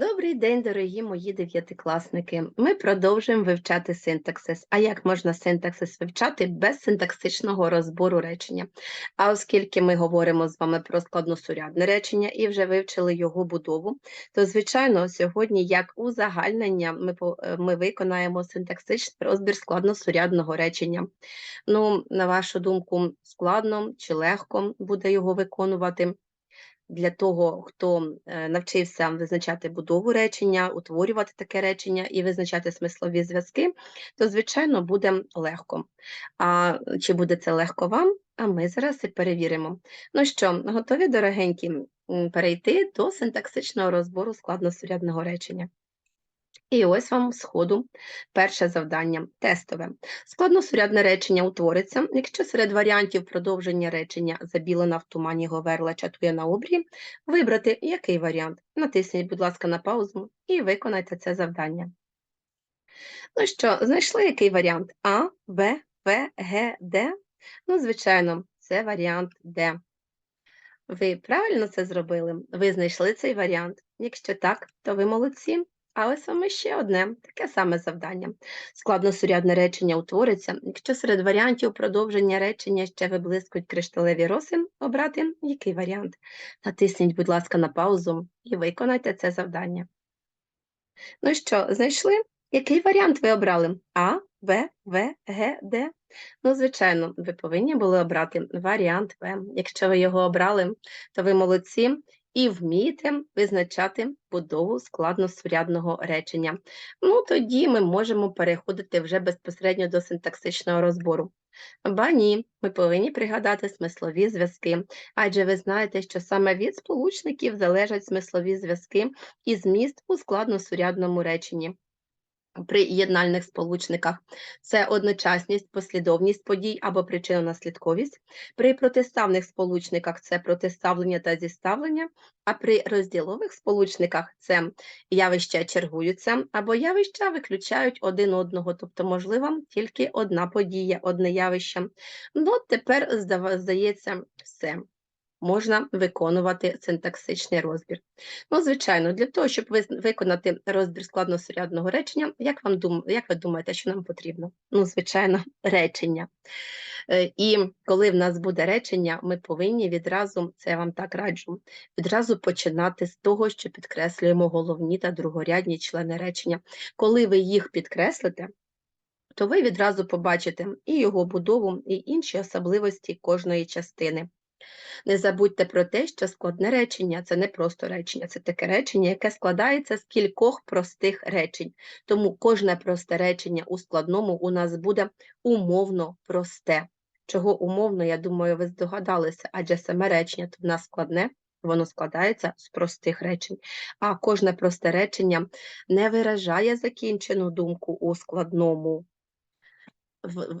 Добрий день, дорогі мої дев'ятикласники. Ми продовжуємо вивчати синтаксис. А як можна синтаксис вивчати без синтаксичного розбору речення? А оскільки ми говоримо з вами про складносурядне речення і вже вивчили його будову, то, звичайно, сьогодні, як узагальнення, ми, е, ми виконаємо синтаксичний розбір складносурядного речення. Ну, на вашу думку, складно чи легко буде його виконувати? Для того, хто е, навчився визначати будову речення, утворювати таке речення і визначати смислові зв'язки, то, звичайно, буде легко. А чи буде це легко вам? А ми зараз і перевіримо. Ну що, готові, дорогенькі, перейти до синтаксичного розбору складносурядного речення? І ось вам з ходу перше завдання тестове. Складносурядне речення утвориться, якщо серед варіантів продовження речення забілена в тумані говерла чатує на обрії, вибрати який варіант. Натисніть, будь ласка, на паузу і виконайте це завдання. Ну що, знайшли який варіант? А, Б, В, Г, Д? Ну, звичайно, це варіант Д. Ви правильно це зробили? Ви знайшли цей варіант? Якщо так, то ви молодці. А ось вам ще одне таке саме завдання. Складносурядне речення утвориться, якщо серед варіантів продовження речення ще виблискують кришталеві роси, обрати який варіант. Натисніть, будь ласка, на паузу і виконайте це завдання. Ну що, знайшли? Який варіант ви обрали? А, Б, В, Г, Д? Ну, звичайно, ви повинні були обрати варіант В. Якщо ви його обрали, то ви молодці і вмієте визначати будову складносурядного речення. Ну, тоді ми можемо переходити вже безпосередньо до синтаксичного розбору. Ба ні, ми повинні пригадати смислові зв'язки, адже ви знаєте, що саме від сполучників залежать смислові зв'язки і зміст у складносурядному реченні. При єднальних сполучниках це одночасність, послідовність подій або причинно-наслідковість. При протиставних сполучниках це протиставлення та зіставлення, а при розділових сполучниках це явища чергуються або явища виключають один одного, тобто можлива тільки одна подія, одне явище. Ну, тепер здається все можна виконувати синтаксичний розбір. Ну, звичайно, для того, щоб виконати розбір складносурядного речення, як вам дум... як ви думаєте, що нам потрібно? Ну, звичайно, речення. Е, І коли в нас буде речення, ми повинні відразу, це я вам так раджу, відразу починати з того, що підкреслюємо головні та другорядні члени речення. Коли ви їх підкреслите, то ви відразу побачите і його будову, і інші особливості кожної частини. Не забудьте про те, що складне речення це не просто речення, це таке речення, яке складається з кількох простих речень. Тому кожне просте речення у складному у нас буде умовно просте. Чого умовно, я думаю, ви здогадалися, адже саме речення то в нас складне, воно складається з простих речень. А кожне просте речення не виражає закінчену думку у складному.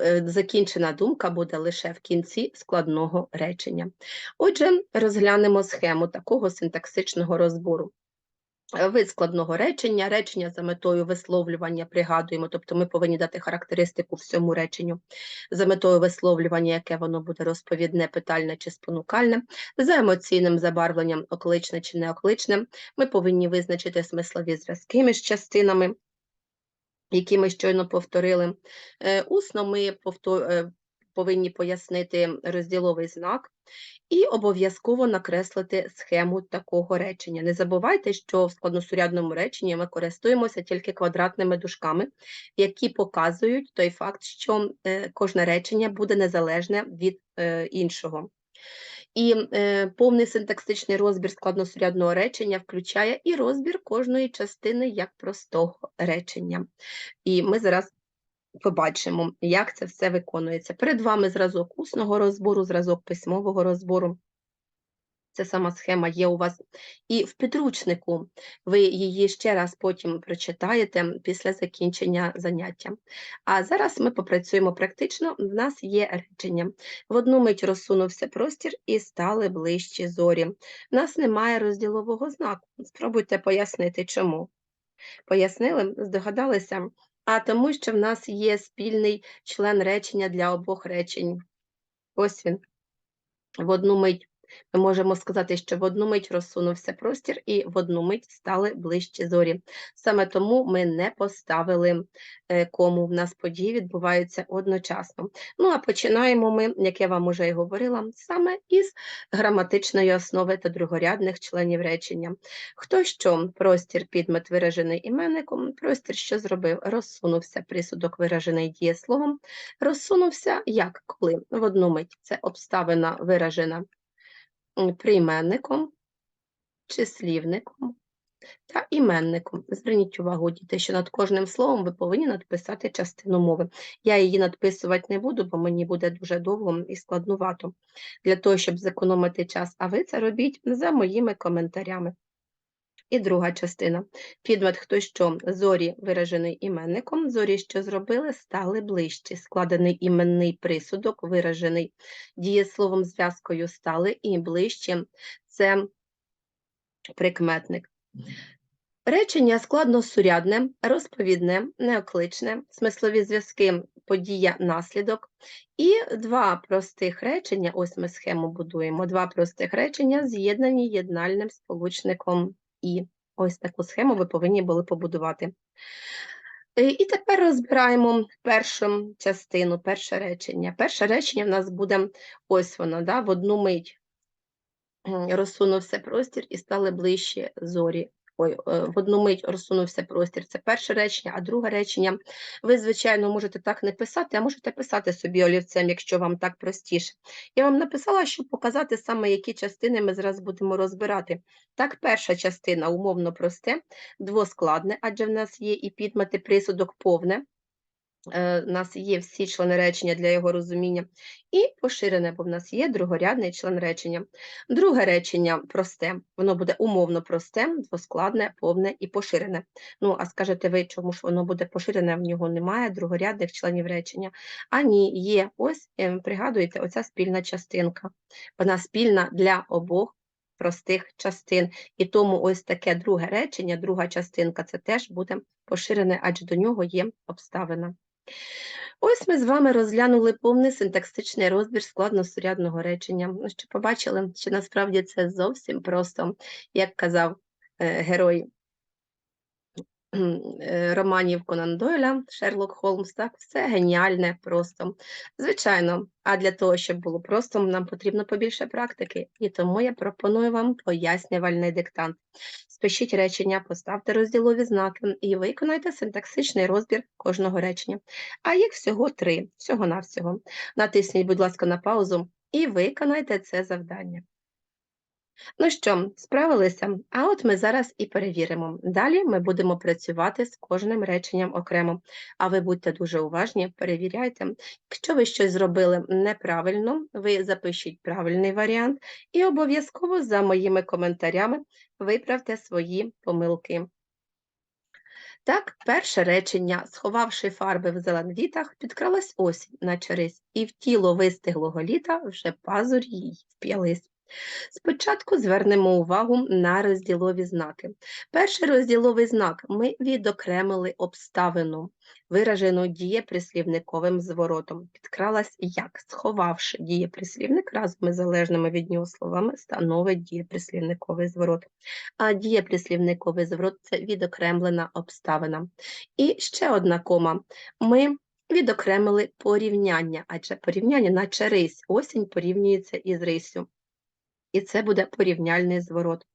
Е, Закінчена думка буде лише в кінці складного речення. Отже, розглянемо схему такого синтаксичного розбору. Е, Вид складного речення, речення за метою висловлювання пригадуємо, тобто ми повинні дати характеристику всьому реченню, за метою висловлювання, яке воно буде розповідне, питальне чи спонукальне, за емоційним забарвленням, окличне чи неокличне, ми повинні визначити смислові зв'язки між частинами, які ми щойно повторили. Е, Усно ми е, повинні пояснити розділовий знак і обов'язково накреслити схему такого речення. Не забувайте, що в складносурядному реченні ми користуємося тільки квадратними дужками, які показують той факт, що е, кожне речення буде незалежне від іншого. І е, повний синтаксичний розбір складносурядного речення включає і розбір кожної частини як простого речення. І ми зараз побачимо, як це все виконується. Перед вами зразок усного розбору, зразок письмового розбору. Ця сама схема є у вас і в підручнику. Ви її ще раз потім прочитаєте після закінчення заняття. А зараз ми попрацюємо практично. В нас є речення. В одну мить розсунувся простір і стали ближчі зорі. В нас немає розділового знаку. Спробуйте пояснити, чому. Пояснили? Здогадалися? А тому, що в нас є спільний член речення для обох речень. Ось він. В одну мить Ми можемо сказати, що в одну мить розсунувся простір і в одну мить стали ближчі зорі. Саме тому ми не поставили е, кому. В нас події відбуваються одночасно. Ну а починаємо ми, як я вам уже і говорила, саме із граматичної основи та другорядних членів речення. Хто що? Простір підмет виражений іменником, простір, що зробив, розсунувся, присудок виражений дієсловом, розсунувся як коли в одну мить це обставина виражена прийменником, числівником та іменником. Зверніть увагу, діти, що над кожним словом ви повинні надписати частину мови. Я її надписувати не буду, бо мені буде дуже довго і складнувато для того, щоб зекономити час. А ви це робіть за моїми коментарями. І друга частина. Підмет хто що зорі виражений іменником, зорі, що зробили, стали ближчі. Складений іменний присудок, виражений дієсловом зв'язкою стали і ближче це прикметник. Речення складносурядне, розповідне, неокличне, смислові зв'язки, подія, наслідок. І два простих речення, ось ми схему будуємо, два простих речення з'єднані єднальним сполучником і. Ось таку схему ви повинні були побудувати. Е, І тепер розбираємо першу частину, перше речення. Перше речення в нас буде ось воно, да, в одну мить розсунувся простір і стали ближче зорі. Ой, е, в одну мить розсунувся простір. Це перше речення, а друге речення. Ви, звичайно, можете так не писати, а можете писати собі олівцем, якщо вам так простіше. Я вам написала, щоб показати саме, які частини ми зараз будемо розбирати. Так, перша частина умовно просте, двоскладне, адже в нас є і підмети присудок повне. Е, У нас є всі члени речення для його розуміння, і поширене, бо в нас є другорядний член речення. Друге речення просте, воно буде умовно просте, двоскладне, повне і поширене. Ну, а скажете ви, чому ж воно буде поширене, в нього немає другорядних членів речення. А ні, є, ось, е, пригадуєте, оця спільна частинка. Вона спільна для обох простих частин. І тому ось таке друге речення, друга частинка, це теж буде поширене, адже до нього є обставина. Ось ми з вами розглянули повний синтаксичний розбір складносурядного речення. Ну, що побачили, що насправді це зовсім просто, як казав е, герой е, романів Конан Дойля, Шерлок Холмс, так, все геніальне просто. Звичайно, а для того, щоб було просто, нам потрібно побільше практики, і тому я пропоную вам пояснювальний диктант. Спишіть речення, поставте розділові знаки і виконайте синтаксичний розбір кожного речення. А їх всього три, всього-навсього. Натисніть, будь ласка, на паузу і виконайте це завдання. Ну що, справилися? А от ми зараз і перевіримо. Далі ми будемо працювати з кожним реченням окремо. А ви будьте дуже уважні, перевіряйте. Якщо ви щось зробили неправильно, ви запишіть правильний варіант і обов'язково за моїми коментарями виправте свої помилки. Так, перше речення, сховавши фарби в зеленвітах, підкралась осінь, наче рись, і в тіло вистиглого літа вже пазурі їй вп'ялись. Спочатку звернемо увагу на розділові знаки. Перший розділовий знак ми відокремили обставину, виражену дієприслівниковим зворотом. Підкралась як, сховавши дієприслівник разом із залежними від нього словами, становить дієприслівниковий зворот. А дієприслівниковий зворот це відокремлена обставина. І ще одна кома. Ми відокремили порівняння, адже порівняння наче рись. Осінь порівнюється із рисю і це буде порівняльний зворот.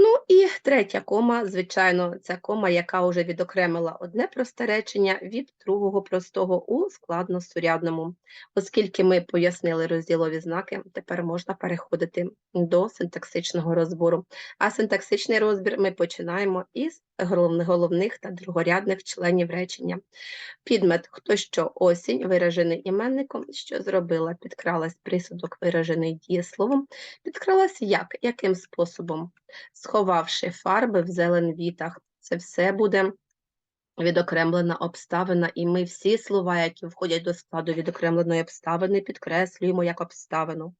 Ну і третя кома, звичайно, це кома, яка вже відокремила одне просте речення від другого простого у складносурядному. Оскільки ми пояснили розділові знаки, тепер можна переходити до синтаксичного розбору. А синтаксичний розбір ми починаємо із головних та другорядних членів речення. Підмет. Хто що? Осінь, виражений іменником, що зробила, підкралась присудок, виражений дієсловом, підкралась як, яким способом? Сховавши фарби в зеленвітах. Це все буде відокремлена обставина, і ми всі слова, які входять до складу відокремленої обставини, підкреслюємо як обставину.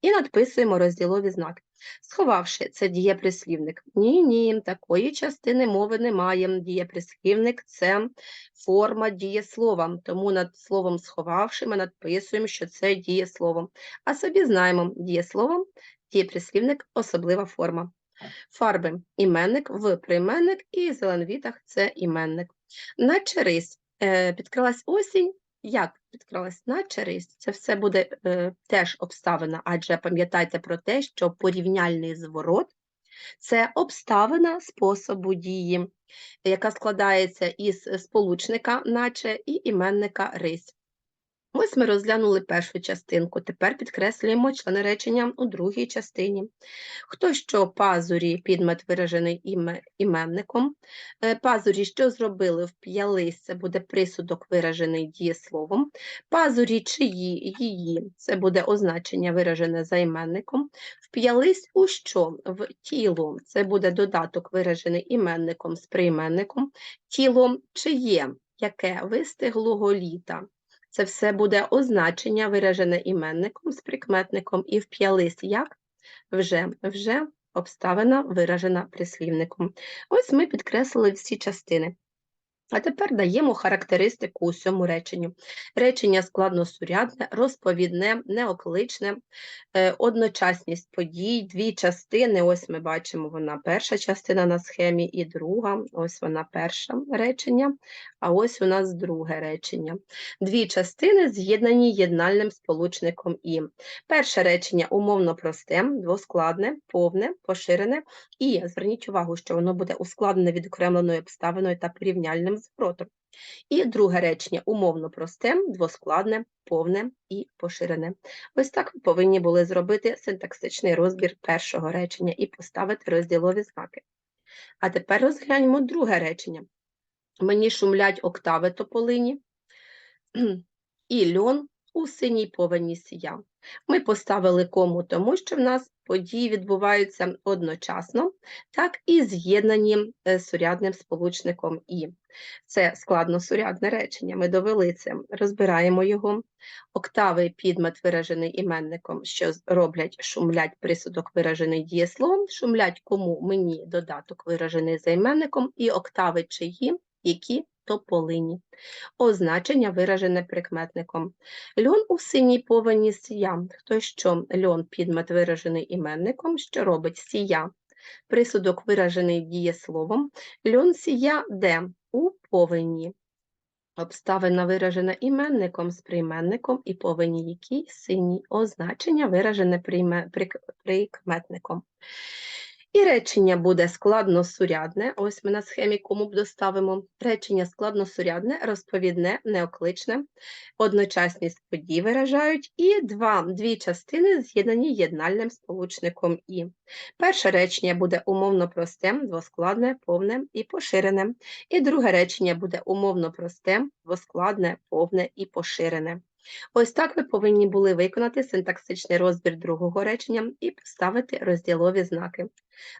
І надписуємо розділові знаки. Сховавши, це дієприслівник. Ні, ні, такої частини мови немає. Дієприслівник це форма дієслова. Тому над словом сховавши ми надписуємо, що це дієслово. А собі знаємо, дієсловом дієприслівник особлива форма. Фарби іменник в прийменник і зеленвітах це іменник. Наче рись. підкрилась осінь. Як підкрилась наче рись? Це все буде е, теж обставина, адже пам'ятайте про те, що порівняльний зворот це обставина способу дії, яка складається із сполучника, наче і іменника рись. Ось ми розглянули першу частинку. Тепер підкреслюємо члени речення у другій частині. Хто що пазурі підмет виражений іме, іменником. Е, Пазурі, що зробили, вп'ялись, це буде присудок виражений дієсловом. Пазурі чиї, її, це буде означення виражене за іменником. Вп'ялись у що? В тіло, це буде додаток виражений іменником з прийменником. Тіло чиє, яке вистиглого літа. Це все буде означення, виражене іменником з прикметником, і в п'ялист, як вже, вже обставина виражена прислівником. Ось ми підкреслили всі частини. А тепер даємо характеристику усьому реченню. Речення складносурядне, розповідне, неокличне, е, одночасність подій, дві частини. Ось ми бачимо, вона перша частина на схемі, і друга, ось вона перше речення, а ось у нас друге речення. Дві частини з'єднані єднальним сполучником і. Перше речення умовно просте, двоскладне, повне, поширене, і зверніть увагу, що воно буде ускладнене відокремленою обставиною та порівняльним зворотом. І друге речення умовно просте, двоскладне, повне і поширене. Ось так ви повинні були зробити синтаксичний розбір першого речення і поставити розділові знаки. А тепер розгляньмо друге речення. Мені шумлять октави тополині, і льон у синій повені сія. Ми поставили кому, тому що в нас події відбуваються одночасно, так і з'єднані е, сурядним сполучником І. Це складносурядне речення. Ми довели це, розбираємо його. Октави підмет виражений іменником, що роблять шумлять присудок виражений дієсловом, шумлять кому мені додаток виражений за іменником, і октави чиї, які тополині. Означення виражене прикметником. Льон у синій повені сія. Хто що льон підмет виражений іменником, що робить сія. Присудок виражений дієсловом. Льон сія де? У повені. Обставина виражена іменником з прийменником і повені який синій. Означення виражене прийме, прик, прикметником. І речення буде складносурядне. Ось ми на схемі кому б доставимо. Речення складносурядне, розповідне, неокличне, одночасність подій виражають, і два, дві частини з'єднані єднальним сполучником І. Перше речення буде умовно просте, двоскладне, повне і поширене. І друге речення буде умовно просте, двоскладне, повне і поширене. Ось так ви повинні були виконати синтаксичний розбір другого речення і поставити розділові знаки.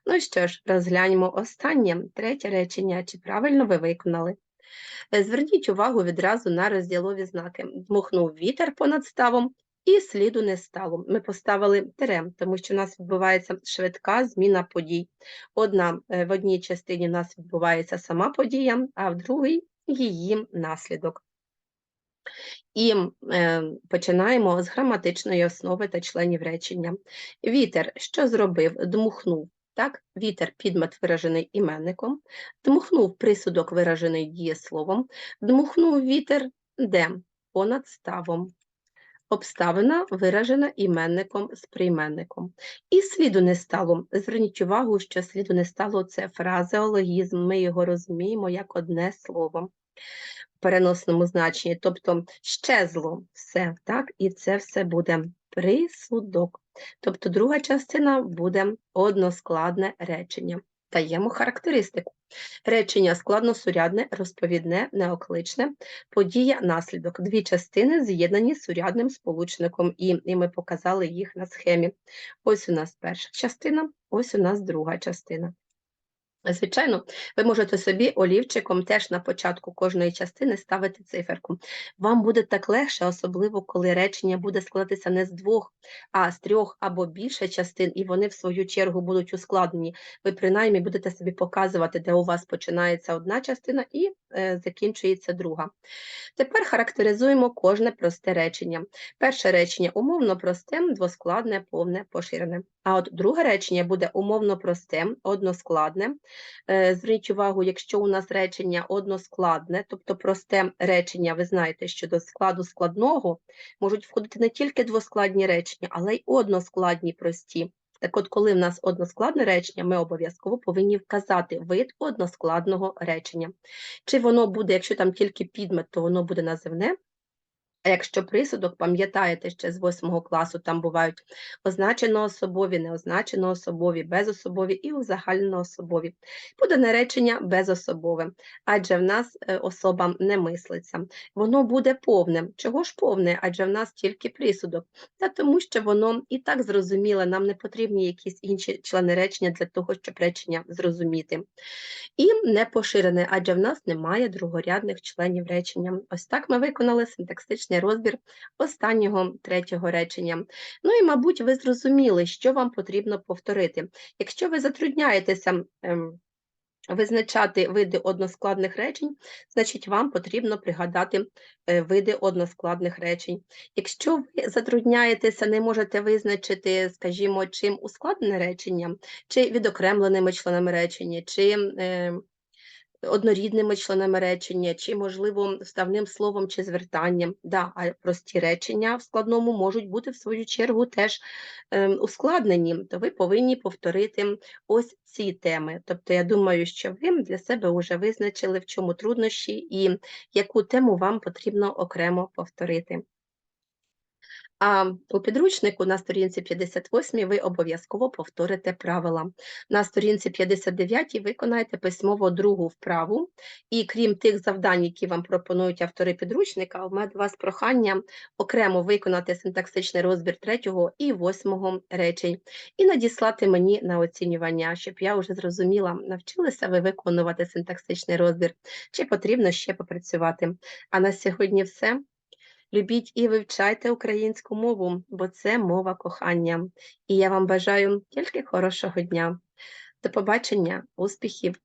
Ну що ж, розгляньмо останнє, третє речення, чи правильно ви виконали. Е, зверніть увагу відразу на розділові знаки. Дмухнув вітер понад ставом і сліду не стало. Ми поставили тире, тому що у нас відбувається швидка зміна подій. Одна е, в одній частині у нас відбувається сама подія, а в другій її наслідок. І е, починаємо з граматичної основи та членів речення. Вітер що зробив? Дмухнув. Так, Вітер підмет виражений іменником, дмухнув присудок виражений дієсловом, дмухнув вітер де? Понад ставом. Обставина виражена іменником з прийменником. І сліду не стало. Зверніть увагу, що сліду не стало це фразеологізм, ми його розуміємо як одне слово в переносному значенні, тобто щезло все, так, і це все буде присудок. Тобто друга частина буде односкладне речення. Даємо характеристику. Речення складносурядне, розповідне, неокличне, подія, наслідок. Дві частини з'єднані сурядним сполучником І, і ми показали їх на схемі. Ось у нас перша частина, ось у нас друга частина. Звичайно, ви можете собі олівчиком теж на початку кожної частини ставити циферку. Вам буде так легше, особливо коли речення буде складатися не з двох, а з трьох або більше частин, і вони в свою чергу будуть ускладнені. Ви принаймні будете собі показувати, де у вас починається одна частина і е, закінчується друга. Тепер характеризуємо кожне просте речення. Перше речення умовно просте, двоскладне, повне, поширене. А от друге речення буде умовно просте, односкладне. Зверніть увагу, якщо у нас речення односкладне, тобто просте речення, ви знаєте, що до складу складного можуть входити не тільки двоскладні речення, але й односкладні прості. Так от, коли в нас односкладне речення, ми обов'язково повинні вказати вид односкладного речення. Чи воно буде, якщо там тільки підмет, то воно буде називне. А якщо присудок, пам'ятаєте, ще з 8 класу там бувають означено-особові, неозначено-особові, безособові і узагальнено-особові. Буде наречення безособове, адже в нас е, особа не мислиться. Воно буде повним. Чого ж повне? Адже в нас тільки присудок. Та тому що воно і так зрозуміле, нам не потрібні якісь інші члени речення для того, щоб речення зрозуміти. І не поширене, адже в нас немає другорядних членів речення. Ось так ми виконали синтаксичний розбір останнього третього речення. Ну і, мабуть, ви зрозуміли, що вам потрібно повторити. Якщо ви затрудняєтеся ем, визначати види односкладних речень, значить вам потрібно пригадати е, види односкладних речень. Якщо ви затрудняєтеся, не можете визначити, скажімо, чим ускладнене речення, чи відокремленими членами речення, чи е, однорідними членами речення, чи, можливо, вставним словом чи звертанням. Да, а прості речення в складному можуть бути, в свою чергу, теж е, ускладнені, то ви повинні повторити ось ці теми. Тобто, я думаю, що ви для себе вже визначили, в чому труднощі і яку тему вам потрібно окремо повторити. А у підручнику на сторінці 58 ви обов'язково повторите правила. На сторінці 59 виконаєте письмово другу вправу, і крім тих завдань, які вам пропонують автори підручника, у мене до вас прохання окремо виконати синтаксичний розбір третього і восьмого речень, і надіслати мені на оцінювання, щоб я вже зрозуміла, навчилися ви виконувати синтаксичний розбір, чи потрібно ще попрацювати. А на сьогодні все. Любіть і вивчайте українську мову, бо це мова кохання. І я вам бажаю тільки хорошого дня. До побачення, успіхів!